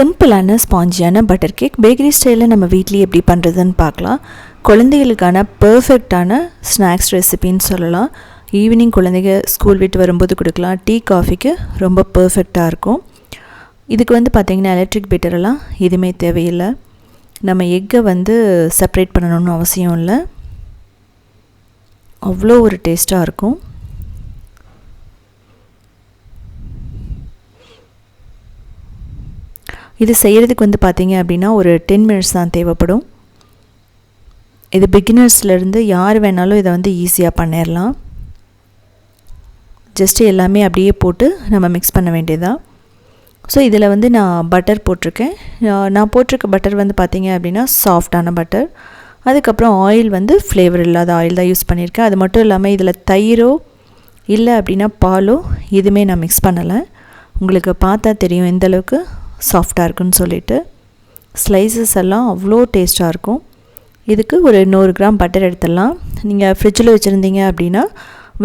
சிம்பிளான ஸ்பாஞ்சியான butter cake. Bakery ஸ்டைலில் நம்ம வீட்லேயே எப்படி பண்ணுறதுன்னு பார்க்கலாம். குழந்தைகளுக்கான பர்ஃபெக்டான ஸ்நாக்ஸ் ரெசிபின்னு சொல்லலாம். ஈவினிங் குழந்தைங்க ஸ்கூல் விட்டு வரும்போது கொடுக்கலாம். டீ காஃபிக்கு ரொம்ப பர்ஃபெக்டாக இருக்கும். இதுக்கு வந்து பார்த்திங்கன்னா எலக்ட்ரிக் பீட்டரெல்லாம் எதுவுமே தேவையில்லை. நம்ம எக்கை வந்து செப்ரேட் பண்ணணும்னு அவசியம் இல்லை. அவ்வளோ ஒரு டேஸ்ட்டாக இருக்கும். இது செய்கிறதுக்கு வந்து பார்த்தீங்க அப்படின்னா ஒரு டென் மினிட்ஸ் தான் தேவைப்படும். இது பிகினர்ஸ்லேருந்து யார் வேணாலும் இதை வந்து ஈஸியாக பண்ணிடலாம் ஜஸ்ட்டு எல்லாமே அப்படியே போட்டு நம்ம மிக்ஸ் பண்ண வேண்டியதான் ஸோ இதில் வந்து நான் பட்டர் போட்டிருக்கேன். நான் போட்டிருக்க பட்டர் வந்து பார்த்தீங்க அப்படின்னா சாஃப்டான பட்டர் அதுக்கப்புறம் ஆயில் வந்து ஃப்ளேவர் இல்லாத ஆயில் தான் யூஸ் பண்ணியிருக்கேன். அது மட்டும் இல்லாமல் இதில் தயிரோ இல்லை அப்படின்னா பாலோ எதுவுமே நான் மிக்ஸ் பண்ணலை. உங்களுக்கு பார்த்தா தெரியும் எந்தளவுக்கு சாஃப்டாக இருக்குன்னு சொல்லிட்டு ஸ்லைசஸ் எல்லாம் அவ்வளோ டேஸ்ட்டாக இருக்கும். இதுக்கு ஒரு நூறு கிராம் பட்டர் எடுத்துடலாம். நீங்கள் ஃப்ரிட்ஜில் வச்சுருந்தீங்க அப்படின்னா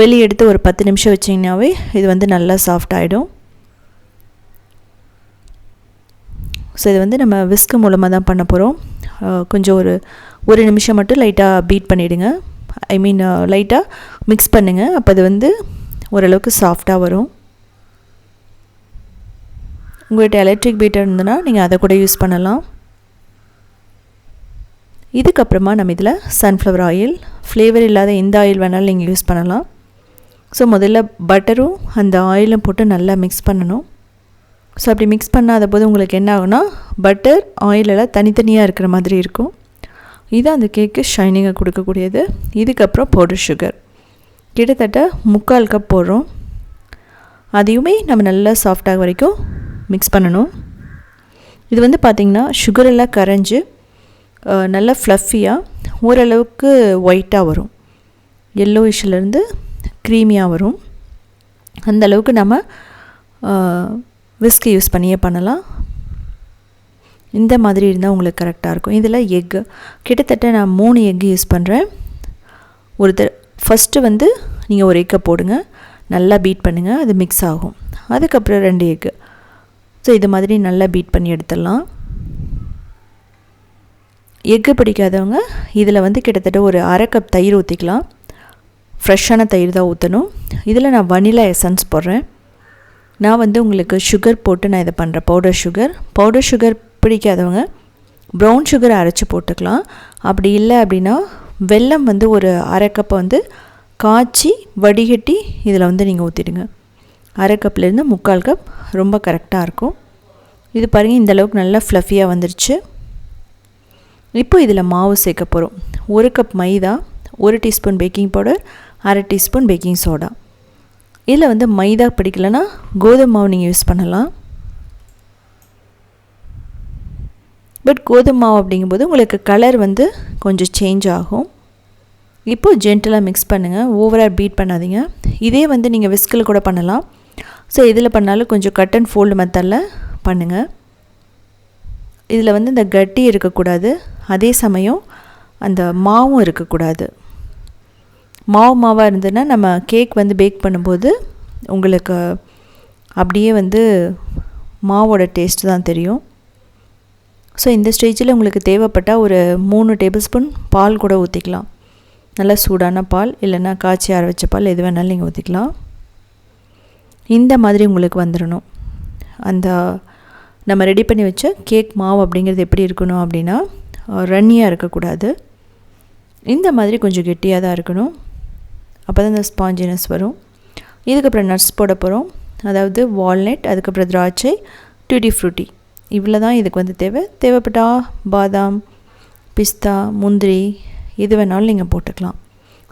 வெளியே எடுத்து ஒரு பத்து நிமிஷம் வச்சிங்கனாவே இது வந்து நல்லா சாஃப்ட் ஆகிடும் ஸோ இது வந்து நம்ம விஸ்க்கு மூலமாக தான் பண்ண போகிறோம் கொஞ்சம் ஒரு ஒரு நிமிஷம் மட்டும் லைட்டாக பீட் பண்ணிவிடுங்க ஐ மீன் லைட்டாக மிக்ஸ் பண்ணுங்கள் அப்போ அது வந்து ஓரளவுக்கு சாஃப்டாக வரும். உங்கள்கிட்ட எலக்ட்ரிக் பீட்டர் இருந்ததுன்னா நீங்கள் அதை கூட யூஸ் பண்ணலாம். இதுக்கப்புறமா நம்ம இதில் சன்ஃப்ளவர் ஆயில் ஃப்ளேவர் இல்லாத எந்த ஆயில் வேணாலும் நீங்கள் யூஸ் பண்ணலாம். ஸோ முதல்ல பட்டரும் அந்த ஆயிலும் போட்டு நல்லா மிக்ஸ் பண்ணணும். ஸோ அப்படி மிக்ஸ் பண்ணாத போது உங்களுக்கு என்ன ஆகுனா பட்டர் ஆயிலெல்லாம் தனித்தனியாக இருக்கிற மாதிரி இருக்கும். இது அந்த கேக்கு ஷைனிங்கை கொடுக்கக்கூடியது. இதுக்கப்புறம் பவுடர் சுகர் கிட்டத்தட்ட முக்கால் கப் போடுறோம். அதையுமே நம்ம நல்லா சாஃப்டாக வரைக்கும் மிக்ஸ் பண்ணணும். இது வந்து பார்த்திங்கன்னா சுகரெல்லாம் கரைஞ்சி நல்லா ஃப்ளஃபியாக ஓரளவுக்கு ஒயிட்டாக வரும். எல்லோயிஷ்லேருந்து க்ரீமியாக வரும். அந்த அளவுக்கு நம்ம விஸ்கி யூஸ் பண்ணியே பண்ணலாம். இந்த மாதிரி இருந்தால் உங்களுக்கு கரெக்டாக இருக்கும். இதில் எக்கு கிட்டத்தட்ட நான் மூணு எக்கு யூஸ் பண்ணுறேன் ஒருத்தர் ஃபஸ்ட்டு வந்து நீங்கள் ஒரு எக்கை போடுங்க. நல்லா பீட் பண்ணுங்கள் அது மிக்ஸ் ஆகும். அதுக்கப்புறம் ரெண்டு எக்கு ஸோ இது மாதிரி நல்லா பீட் பண்ணி எடுத்துடலாம். எக்கு பிடிக்காதவங்க இதில் வந்து கிட்டத்தட்ட ஒரு அரை கப் தயிர் ஊற்றிக்கலாம் ஃப்ரெஷ்ஷான தயிர் தான் ஊற்றணும் இதில் நான் வனிலா எசன்ஸ் போடுறேன். நான் வந்து உங்களுக்கு சுகர் போட்டு நான் இதை பண்ணுறேன் பவுடர் சுகர் பவுடர் சுகர் பிடிக்காதவங்க ப்ரௌன் சுகரை அரைச்சி போட்டுக்கலாம். அப்படி இல்லை அப்படின்னா வெல்லம் வந்து ஒரு அரை கப்பை வந்து காய்ச்சி வடிகட்டி இதில் வந்து நீங்கள் ஊற்றிடுங்க அரை கப்லேருந்து முக்கால் கப். ரொம்ப கரெக்டாக இருக்கும். இது பாருங்கள் இந்தளவுக்கு நல்லா ஃப்ளஃபியாக வந்துருச்சு. இப்போ இதில் மாவு சேர்க்க போகிறோம் ஒரு கப் மைதா ஒரு டீஸ்பூன் பேக்கிங் பவுடர் அரை டீஸ்பூன் பேக்கிங் சோடா. இதில் வந்து மைதா பிடிக்கலன்னா கோதுமை மாவு நீங்கள் யூஸ் பண்ணலாம். பட் கோதுமை மாவு அப்படிங்கும்போது உங்களுக்கு கலர் வந்து கொஞ்சம் சேஞ்ச் ஆகும். இப்போது ஜென்டலாக மிக்ஸ் பண்ணுங்கள் ஓவராக பீட் பண்ணாதீங்க. இதே வந்து நீங்கள் விஸ்கில் கூட பண்ணலாம். ஸோ இதில் பண்ணாலும் கொஞ்சம் கட் அண்ட் ஃபோல்டு மெத்தடில் பண்ணுங்கள் இதில் வந்து இந்த கட்டி இருக்கக்கூடாது. அதே சமயம் அந்த மாவும் இருக்கக்கூடாது. மாவு மாவாக இருந்ததுன்னா நம்ம கேக் வந்து பேக் பண்ணும்போது உங்களுக்கு அப்படியே வந்து மாவோட டேஸ்ட்டு தான் தெரியும். ஸோ இந்த ஸ்டேஜில் உங்களுக்கு தேவைப்பட்டால் ஒரு மூணு டேபிள் ஸ்பூன் பால் கூட ஊற்றிக்கலாம் நல்லா சூடான பால் இல்லைன்னா காய்ச்சி ஆற வச்ச பால் எது வேணாலும் நீங்கள் ஊற்றிக்கலாம் இந்த மாதிரி உங்களுக்கு வந்துடணும். அந்த நம்ம ரெடி பண்ணி வச்ச கேக் மாவு அப்படிங்கிறது எப்படி இருக்கணும் அப்படின்னா ரன்னியாக இருக்கக்கூடாது. இந்த மாதிரி கொஞ்சம் கெட்டியாக தான் இருக்கணும். அப்போ தான் இந்த ஸ்பாஞ்சினஸ் வரும். இதுக்கப்புறம் நட்ஸ் போட போகிறோம் அதாவது வால்நட் அதுக்கப்புறம் திராட்சை டூட்டி ஃப்ரூட்டி இவ்வளோ தான் இதுக்கு வந்து தேவை. தேவைப்பட்டா பாதாம் பிஸ்தா முந்திரி எது வேணாலும் நீங்கள் போட்டுக்கலாம்.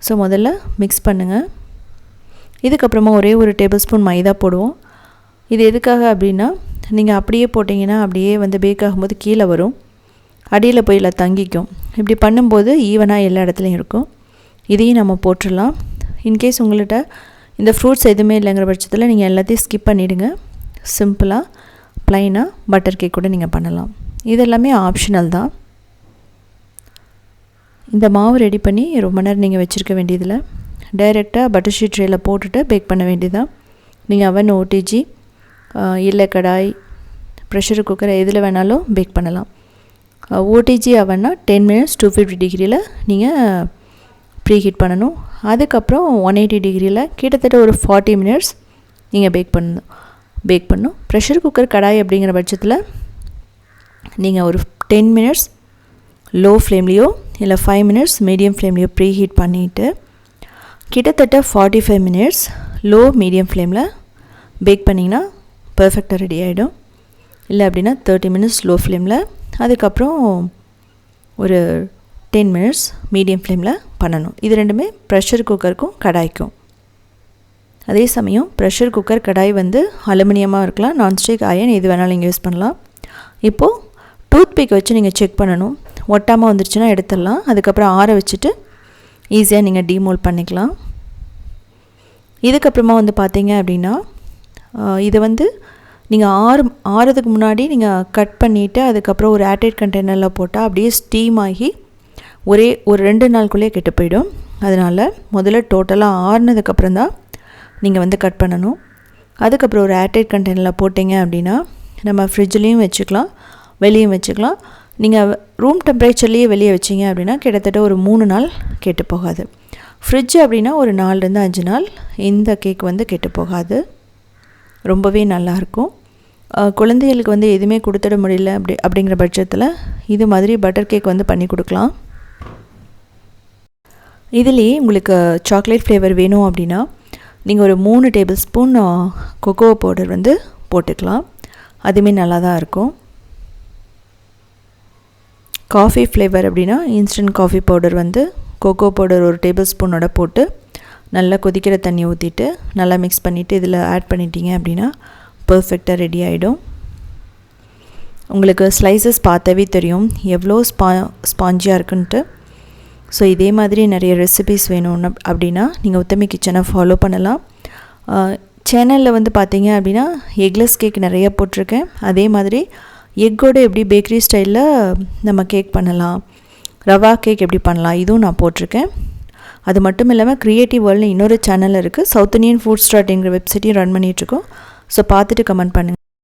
ஸோ முதல்ல மிக்ஸ் பண்ணுங்கள் இதுக்கப்புறமா ஒரே ஒரு டேபிள் ஸ்பூன் மைதா போடுவோம். இது எதுக்காக அப்படின்னா நீங்கள் அப்படியே போட்டிங்கன்னா அப்படியே வந்து பேக் ஆகும்போது கீழே வரும். அடியில் போய் இல்லை தங்கிக்கும். இப்படி பண்ணும்போது ஈவனாக எல்லா இடத்துலையும் இருக்கும். இதையும் நம்ம போட்டுடலாம். இன்கேஸ் உங்கள்கிட்ட இந்த ஃப்ரூட்ஸ் எதுவுமே இல்லைங்கிற பட்சத்தில் நீங்கள் எல்லாத்தையும் ஸ்கிப் பண்ணிவிடுங்க சிம்பிளாக ப்ளைனாக பட்டர் கேக் கூட நீங்கள் பண்ணலாம். இதெல்லாமே ஆப்ஷனல் தான். இந்த மாவு ரெடி பண்ணி ரொம்ப நேரம் நீங்கள் வச்சுருக்க வேண்டியதில் டைரெக்டாக பட்டர் ஷீட் ட்ரேயில் போட்டுட்டு பேக் பண்ண வேண்டியதான் நீங்கள் அவன் ஓடிஜி இல்லை கடாய் ப்ரெஷர் குக்கர் எதில் வேணாலும் பேக் பண்ணலாம். ஓடிஜி அவன்னா டென் மினிட்ஸ் டூ ஃபிஃப்டி டிகிரியில் நீங்கள் ப்ரீ ஹீட் பண்ணணும். அதுக்கப்புறம் ஒன் எயிட்டி டிகிரியில் கிட்டத்தட்ட ஒரு ஃபார்ட்டி மினிட்ஸ் நீங்கள் பேக் பண்ணணும். பேக் பண்ணும் ப்ரெஷர் குக்கர் கடாய் அப்படிங்கிற பட்சத்தில் நீங்கள் ஒரு டென் மினிட்ஸ் லோ ஃப்ளேம்லேயோ இல்லை ஃபைவ் மினிட்ஸ் மீடியம் ஃப்ளேம்லேயோ ப்ரீ ஹீட் பண்ணிவிட்டு கிட்டத்தட்ட forty five minutes low medium ஃப்ளேமில் பேக் பண்ணிங்கன்னா பர்ஃபெக்டாக ரெடி ஆகிடும் இல்லை அப்படின்னா தேர்ட்டி மினிட்ஸ் லோ ஃப்ளேமில் அதுக்கப்புறம் ஒரு டென் மினிட்ஸ் மீடியம் ஃப்ளேமில் பண்ணணும். இது ரெண்டுமே ப்ரெஷர் குக்கருக்கும் கடாய்க்கும். அதே சமயம் ப்ரெஷர் குக்கர் கடாய் வந்து அலுமினியமாக இருக்கலாம் நான்ஸ்டிக் அயன் எது வேணாலும் நீங்கள் யூஸ் பண்ணலாம். இப்போது டூத் பிக் வச்சு நீங்கள் செக் பண்ணணும். ஒட்டாமல் வந்துருச்சுன்னா எடுத்துடலாம். அதுக்கப்புறம் ஆற வச்சுட்டு ஈஸியாக நீங்கள் டிமோல் பண்ணிக்கலாம். இதுக்கப்புறமா வந்து பார்த்தீங்க அப்படின்னா இதை வந்து நீங்கள் ஆறு ஆறதுக்கு முன்னாடி நீங்கள் கட் பண்ணிவிட்டு அதுக்கப்புறம் ஒரு ஏர்டைட் கண்டெய்னரில் போட்டால் அப்படியே ஸ்டீம் ஆகி ஒரே ஒரு ரெண்டு நாளுக்குள்ளேயே கெட்டு போயிடும். அதனால் முதல்ல டோட்டலாக ஆறுனதுக்கப்புறம் தான் நீங்கள் வந்து கட் பண்ணணும். அதுக்கப்புறம் ஒரு ஏர்டைட் கண்டெய்னரில் போட்டிங்க அப்படின்னா நம்ம ஃப்ரிட்ஜ்லேயும் வச்சுக்கலாம் வெளியும் வச்சுக்கலாம். நீங்கள் ரூம் டெம்பரேச்சர்லேயே வெளியே வச்சிங்க அப்படின்னா கிட்டத்தட்ட ஒரு மூணு நாள் கெட்டு போகாது. ஃப்ரிட்ஜ் அப்படின்னா ஒரு நாலுலேருந்து அஞ்சு நாள் இந்த கேக் வந்து கெட்டு போகாது. ரொம்பவே நல்லாயிருக்கும் குழந்தைகளுக்கு வந்து எதுவுமே கொடுத்துட முடியல அப்படி அப்படிங்கிற பட்சத்தில் இது மாதிரி பட்டர் கேக் வந்து பண்ணி கொடுக்கலாம். இதுலேயே உங்களுக்கு சாக்லேட் ஃப்ளேவர் வேணும் அப்படின்னா நீங்கள் ஒரு மூணு டேபிள் ஸ்பூன் கொக்கோ பவுடர் வந்து போட்டுக்கலாம். அதுவுமே நல்லா தான் இருக்கும். காஃபி ஃப்ளேவர் அப்படின்னா இன்ஸ்டன்ட் காஃபி பவுடர் வந்து கோகோ பவுடர் ஒரு டேபிள் ஸ்பூனோட போட்டு நல்லா கொதிக்கிற தண்ணி ஊற்றிட்டு நல்லா மிக்ஸ் பண்ணிவிட்டு இதில் ஆட் பண்ணிட்டீங்க அப்படின்னா பர்ஃபெக்டாக ரெடி ஆகிடும் உங்களுக்கு ஸ்லைசஸ் பார்த்தாவே தெரியும் எவ்வளோ ஸ்பா ஸ்பாஞ்சியாக இருக்குன்ட்டு. ஸோ இதே மாதிரி நிறைய ரெசிபிஸ் வேணும்னு அப்படின்னா நீங்கள் உத்தமி கிச்சனை ஃபாலோ பண்ணலாம். சேனலில் வந்து பார்த்தீங்க அப்படின்னா எக்லெஸ் கேக் நிறைய போட்டிருக்கேன். அதே மாதிரி எக்கோடு எப்படி பேக்கரி ஸ்டைலில் நம்ம கேக் பண்ணலாம் ரவா கேக் எப்படி பண்ணலாம் இதுவும் நான் போட்டிருக்கேன். அது மட்டும் இல்லாமல் க்ரியேட்டிவ் வேர்ல்டு இன்னொரு சேனல் இருக்குது சவுத் இண்டியன் ஃபுட் ஸ்டார்ட்ங்கிற வெப்சைட்டையும் ரன் பண்ணிகிட்ருக்கோம் ஸோ பார்த்துட்டு கமெண்ட் பண்ணுங்கள்